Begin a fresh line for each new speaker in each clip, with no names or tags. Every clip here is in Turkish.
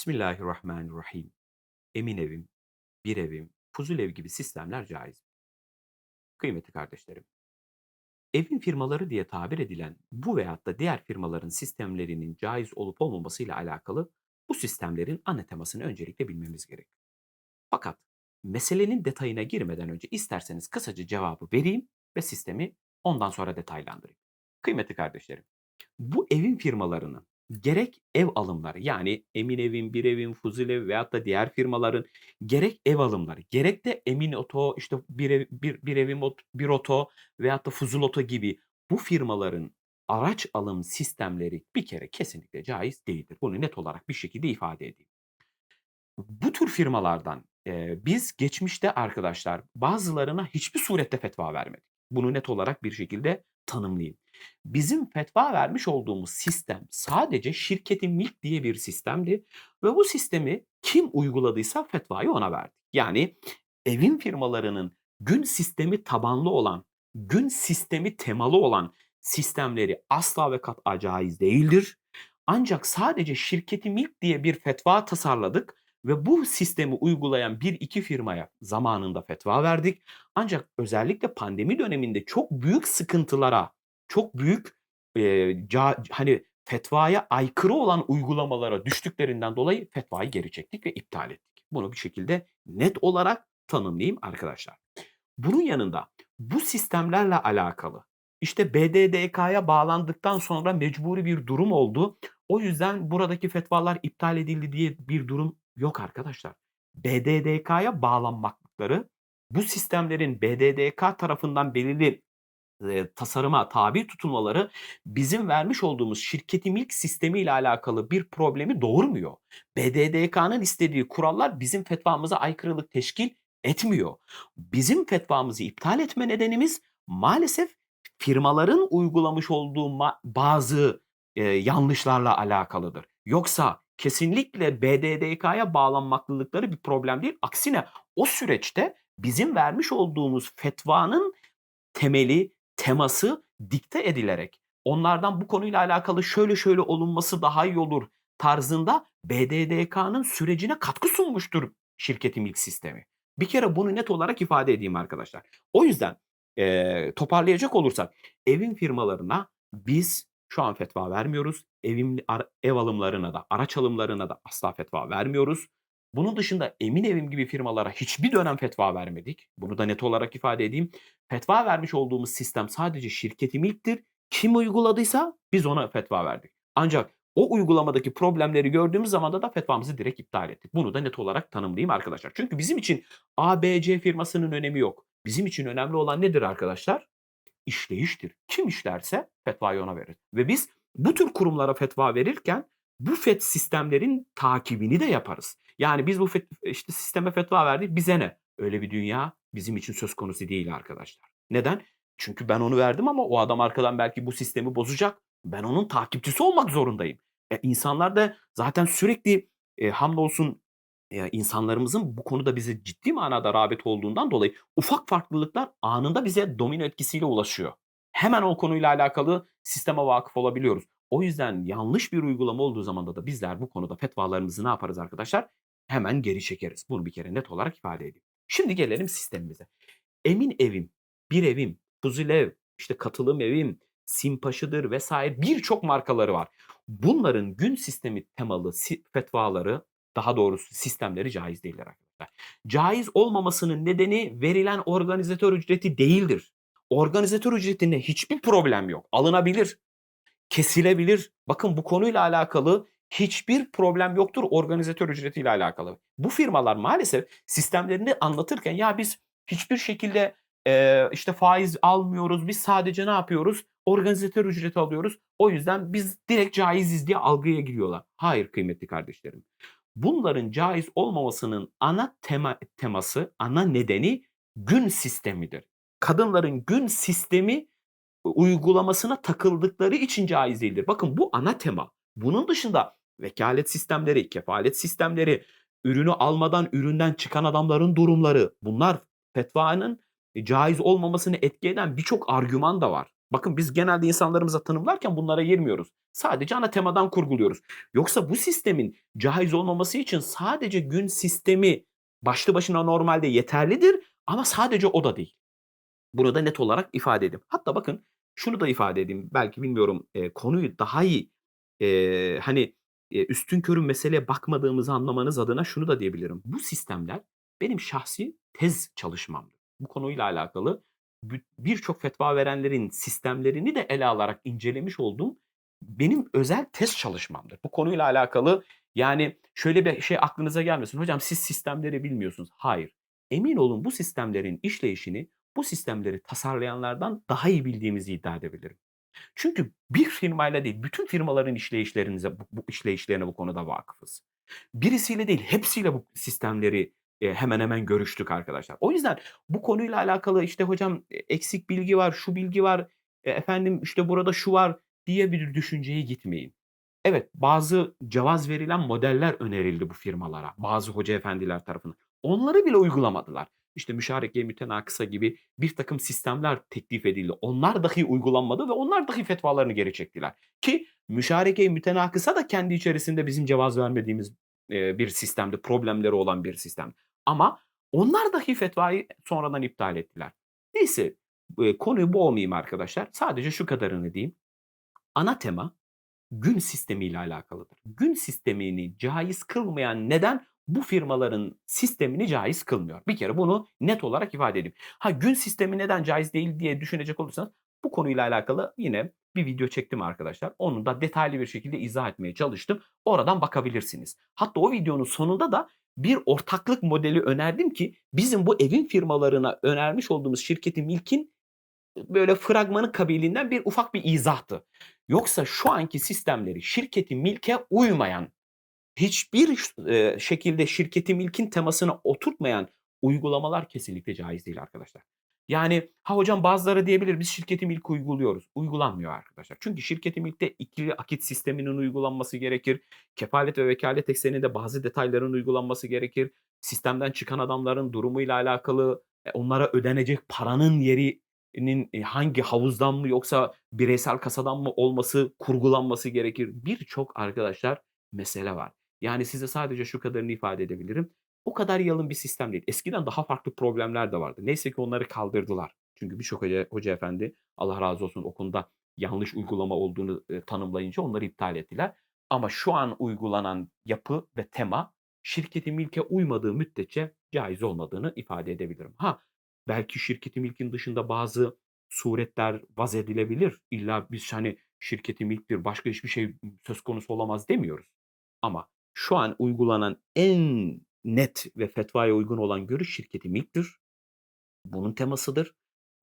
Bismillahirrahmanirrahim. Emin evim, bir evim, fuzul ev gibi sistemler caiz. Kıymetli kardeşlerim, evin firmaları diye tabir edilen bu veyahut da diğer firmaların sistemlerinin caiz olup olmamasıyla alakalı bu sistemlerin ana temasını öncelikle bilmemiz gerek. Fakat meselenin detayına girmeden önce isterseniz kısaca cevabı vereyim ve sistemi ondan sonra detaylandırayım. Kıymetli kardeşlerim, bu evin firmalarını gerek ev alımları yani Emin Evim, Bir Evim, Fuzulev veyahut da diğer firmaların gerek ev alımları gerek de Emin Oto, işte Bir, ev, bir, bir Evim, Ot- Bir Oto veyahut da Fuzul Oto gibi bu firmaların araç alım sistemleri bir kere kesinlikle caiz değildir. Bunu net olarak bir şekilde ifade edeyim. Bu tür firmalardan, eee, biz geçmişte arkadaşlar bazılarına hiçbir surette fetva vermedik. Bunu net olarak bir şekilde tanımlayayım. Bizim fetva vermiş olduğumuz sistem sadece şirketin milk diye bir sistemdi ve bu sistemi kim uyguladıysa fetvayı ona verdik. Yani evin firmalarının gün sistemi tabanlı olan, gün sistemi temalı olan sistemleri asla ve kat'a caiz değildir. Ancak sadece şirketi milk diye bir fetva tasarladık ve bu sistemi uygulayan bir iki firmaya zamanında fetva verdik. Ancak özellikle pandemi döneminde çok büyük sıkıntılara, çok büyük eee, ca hani fetvaya aykırı olan uygulamalara düştüklerinden dolayı fetvayı geri çektik ve iptal ettik. Bunu bir şekilde net olarak tanımlayayım arkadaşlar. Bunun yanında bu sistemlerle alakalı işte BDDK'ya bağlandıktan sonra mecburi bir durum oldu. O yüzden buradaki fetvalar iptal edildi diye bir durum yok arkadaşlar. BDDK'ya bağlanmakları bu sistemlerin BDDK tarafından belirli eee, tasarıma tabi tutulmaları bizim vermiş olduğumuz şirketi milk sistemi ile alakalı bir problemi doğurmuyor. BDDK'nın istediği kurallar bizim fetvamıza aykırılık teşkil etmiyor. Bizim fetvamızı iptal etme nedenimiz maalesef firmaların uygulamış olduğu bazı e, yanlışlarla alakalıdır. Yoksa kesinlikle BDDK'ya bağlanmaklılıkları bir problem değil. Aksine o süreçte bizim vermiş olduğumuz fetvanın temeli, teması dikte edilerek onlardan bu konuyla alakalı şöyle şöyle olunması daha iyi olur tarzında BDDK'nın sürecine katkı sunmuştur şirketin ilk sistemi. Bir kere bunu net olarak ifade edeyim arkadaşlar. O yüzden eee, toparlayacak olursak evin firmalarına biz şu an fetva vermiyoruz. Evim, ar- ev alımlarına da araç alımlarına da asla fetva vermiyoruz. Bunun dışında Emin Evim gibi firmalara hiçbir dönem fetva vermedik. Bunu da net olarak ifade edeyim. Fetva vermiş olduğumuz sistem sadece şirketi milktir. Kim uyguladıysa biz ona fetva verdik. Ancak o uygulamadaki problemleri gördüğümüz zaman da fetvamızı direkt iptal ettik. Bunu da net olarak tanımlayayım arkadaşlar. Çünkü bizim için ABC firmasının önemi yok. Bizim için önemli olan nedir arkadaşlar? İşleyiştir. Kim işlerse fetvayı ona verir. Ve biz bu tür kurumlara fetva verirken bu fet sistemlerin takibini de yaparız. Yani biz bu fet, işte sisteme fetva verdik bize ne? Öyle bir dünya bizim için söz konusu değil arkadaşlar. Neden? Çünkü ben onu verdim ama o adam arkadan belki bu sistemi bozacak. Ben onun takipçisi olmak zorundayım. E, insanlar da zaten sürekli e, hamdolsun Eee, insanlarımızın bu konuda bize ciddi manada rağbet olduğundan dolayı ufak farklılıklar anında bize domino etkisiyle ulaşıyor. Hemen o konuyla alakalı sisteme vakıf olabiliyoruz. O yüzden yanlış bir uygulama olduğu zamanda da bizler bu konuda fetvalarımızı ne yaparız arkadaşlar? Hemen geri çekeriz. Bunu bir kere net olarak ifade edeyim. Şimdi gelelim sistemimize. Emin Evim, Bir Evim, Fuzulev, işte Katılım Evim, Simpaşı'dır vesaire birçok markaları var. Bunların gün sistemi temalı fetvaları daha doğrusu sistemleri caiz değiller arkadaşlar. Caiz olmamasının nedeni verilen organizatör ücreti değildir. Organizatör ücretinde hiçbir problem yok. Alınabilir, kesilebilir. Bakın bu konuyla alakalı hiçbir problem yoktur organizatör ücretiyle alakalı. Bu firmalar maalesef sistemlerini anlatırken ya biz hiçbir şekilde eee, işte faiz almıyoruz. Biz sadece ne yapıyoruz? Organizatör ücreti alıyoruz. O yüzden biz direkt caiziz diye algıya giriyorlar. Hayır kıymetli kardeşlerim. Bunların caiz olmamasının ana tema teması, ana nedeni gün sistemidir. Kadınların gün sistemi uygulamasına takıldıkları için caiz değildir. Bakın bu ana tema. Bunun dışında vekalet sistemleri, kefalet sistemleri, ürünü almadan üründen çıkan adamların durumları bunlar fetvanın caiz olmamasını etki eden birçok argüman da var. Bakın biz genelde insanlarımıza tanımlarken bunlara girmiyoruz. Sadece ana temadan kurguluyoruz. Yoksa bu sistemin caiz olmaması için sadece gün sistemi başlı başına normalde yeterlidir ama sadece o da değil. Bunu da net olarak ifade edeyim. Hatta bakın şunu da ifade edeyim. Belki bilmiyorum, eee, konuyu daha iyi, eee, hani, eee, üstünkörü meseleye bakmadığımızı anlamanız adına şunu da diyebilirim. Bu sistemler benim şahsi tez çalışmamdır. Bu konuyla alakalı birçok fetva verenlerin sistemlerini de ele alarak incelemiş olduğum benim özel tez çalışmamdır. Bu konuyla alakalı, yani, şöyle bir şey aklınıza gelmesin, "Hocam siz sistemleri bilmiyorsunuz." Hayır. Emin olun bu sistemlerin işleyişini bu sistemleri tasarlayanlardan daha iyi bildiğimizi iddia edebilirim. Çünkü bir firmayla değil, bütün firmaların işleyişlerinize bu bu işleyişlerine bu konuda vakıfız. Birisiyle değil, hepsiyle bu sistemleri, hemen hemen görüştük arkadaşlar. O yüzden bu konuyla alakalı, işte, "Hocam, eee, eksik bilgi var, şu bilgi var, eee, efendim, işte, burada şu var." diye bir düşünceye gitmeyin. Evet, bazı cevaz verilen modeller önerildi bu firmalara, bazı hoca efendiler tarafından. Onları bile uygulamadılar. İşte, müşareke-i mütenakısa gibi birtakım sistemler teklif edildi. Onlar dahi uygulanmadı ve onlar dahi fetvalarını geri çektiler. Ki müşareke-i mütenakısa da kendi içerisinde bizim cevaz vermediğimiz, bir sistemdi, problemleri olan bir sistem. Ama onlar dahi fetvayı sonradan iptal ettiler. Neyse, eee, konuyu boğmayayım arkadaşlar. Sadece şu kadarını diyeyim. Ana tema gün sistemiyle alakalıdır. Gün sistemini caiz kılmayan neden bu firmaların sistemini caiz kılmıyor. Bir kere bunu net olarak ifade edeyim. Ha gün sistemi neden caiz değil diye düşünecek olursanız bu konuyla alakalı yine bir video çektim arkadaşlar. Onu da detaylı bir şekilde izah etmeye çalıştım. Oradan bakabilirsiniz. Hatta o videonun sonunda da bir ortaklık modeli önerdim ki bizim bu evin firmalarına önermiş olduğumuz şirketi Milk'in böyle fragmanı kabiliğinden bir ufak bir izahtı. Yoksa şu anki sistemleri şirketi Milk'e uymayan, hiçbir şekilde şirketi Milk'in temasına oturtmayan uygulamalar kesinlikle caiz değil arkadaşlar. Yani, "Ha, hocam bazıları diyebilir, biz şirketi Milk uyguluyoruz." Uygulanmıyor arkadaşlar. Çünkü şirketi Milk'te ikili akit sisteminin uygulanması gerekir. Kefalet ve vekalet ekseninde bazı detayların uygulanması gerekir. Sistemden çıkan adamların durumuyla alakalı, eee, onlara ödenecek paranın yerinin, eee, hangi havuzdan mı yoksa bireysel kasadan mı olması kurgulanması gerekir. Birçok arkadaşlar mesele var. Yani size sadece şu kadarını ifade edebilirim. O kadar yalın bir sistem değil. Eskiden daha farklı problemler de vardı. Neyse ki onları kaldırdılar. Çünkü birçok hoca hoca efendi, Allah razı olsun, o konuda yanlış uygulama olduğunu, eee, tanımlayınca onları iptal ettiler. Ama şu an uygulanan yapı ve tema şirketi Milk'e uymadığı müddetçe caiz olmadığını ifade edebilirim. Ha, belki şirketi Milk'in dışında bazı suretler vaz edilebilir. İlla biz, hani, şirketi Milk'tir, başka hiçbir şey söz konusu olamaz demiyoruz. Ama şu an uygulanan en net ve fetvaya uygun olan görüş şirketi Milk'tir. Bunun temasıdır.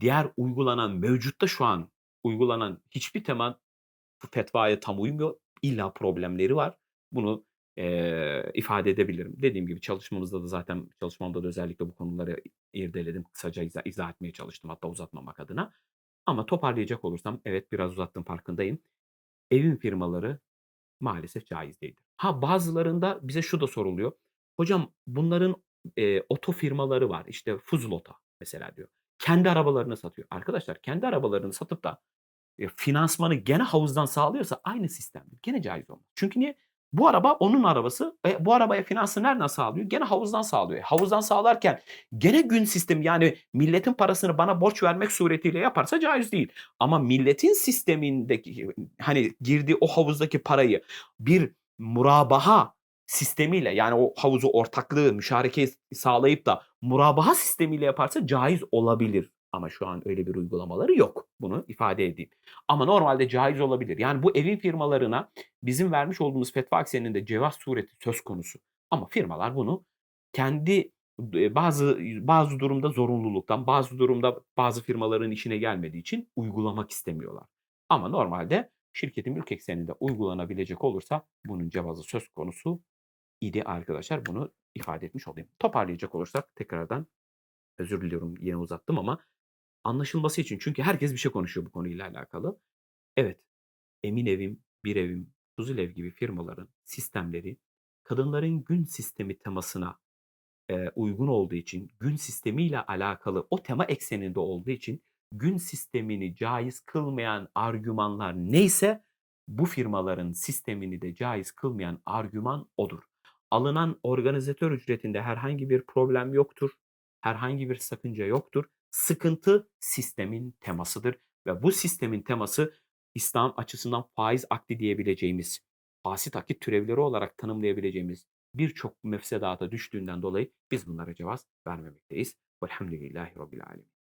Diğer uygulanan, mevcutta şu an uygulanan hiçbir tema fetvaya tam uymuyor. İlla problemleri var. Bunu, eee, ifade edebilirim. Dediğim gibi çalışmamızda da zaten çalışmamda da özellikle bu konuları irdeledim. Kısaca izah izah etmeye çalıştım hatta uzatmamak adına. Ama toparlayacak olursam, evet biraz uzattım farkındayım. Evin firmaları maalesef caiz değildir. Ha, bazılarında bize şu da soruluyor. "Hocam bunların, eee, oto firmaları var, işte Fuzul Oto mesela." diyor. Kendi arabalarını satıyor. Arkadaşlar kendi arabalarını satıp da, eee, finansmanı gene havuzdan sağlıyorsa aynı sistemdir. Gene caiz olmaz. Çünkü niye? Bu araba onun arabası. E, bu arabaya finansı nereden sağlıyor? Gene havuzdan sağlıyor. E, havuzdan sağlarken gene gün sistemi, yani milletin parasını bana borç vermek suretiyle yaparsa caiz değil. Ama milletin sistemindeki, hani, girdiği o havuzdaki parayı bir murabaha sistemiyle, yani o havuzu ortaklığı, müşarekeyi sağlayıp da murabaha sistemiyle yaparsa caiz olabilir. Ama şu an öyle bir uygulamaları yok. Bunu ifade edeyim. Ama normalde caiz olabilir. Yani bu evin firmalarına bizim vermiş olduğumuz fetva ekseninde cevaz sureti söz konusu. Ama firmalar bunu kendi, eee, bazı bazı durumda zorunluluktan, bazı durumda bazı firmaların işine gelmediği için uygulamak istemiyorlar. Ama normalde şirketi Milk ekseninde uygulanabilecek olursa bunun cevazı söz konusu idi arkadaşlar. Bunu ifade etmiş olayım. Toparlayacak olursak tekrardan özür diliyorum yine uzattım ama anlaşılması için çünkü herkes bir şey konuşuyor bu konuyla alakalı. Evet, Eminevim, Birevim, Huzulev gibi firmaların sistemleri kadınların gün sistemi temasına, eee, uygun olduğu için, gün sistemiyle alakalı o tema ekseninde olduğu için gün sistemini caiz kılmayan argümanlar neyse bu firmaların sistemini de caiz kılmayan argüman odur. Alınan organizatör ücretinde herhangi bir problem yoktur. Herhangi bir sakınca yoktur. Sıkıntı sistemin temasıdır ve bu sistemin teması İslam açısından faiz akdi diyebileceğimiz, fasit akit türevleri olarak tanımlayabileceğimiz birçok mefsedata düştüğünden dolayı biz bunlara cevaz vermemekteyiz. Velhamdülillahi Rabbil Alemin.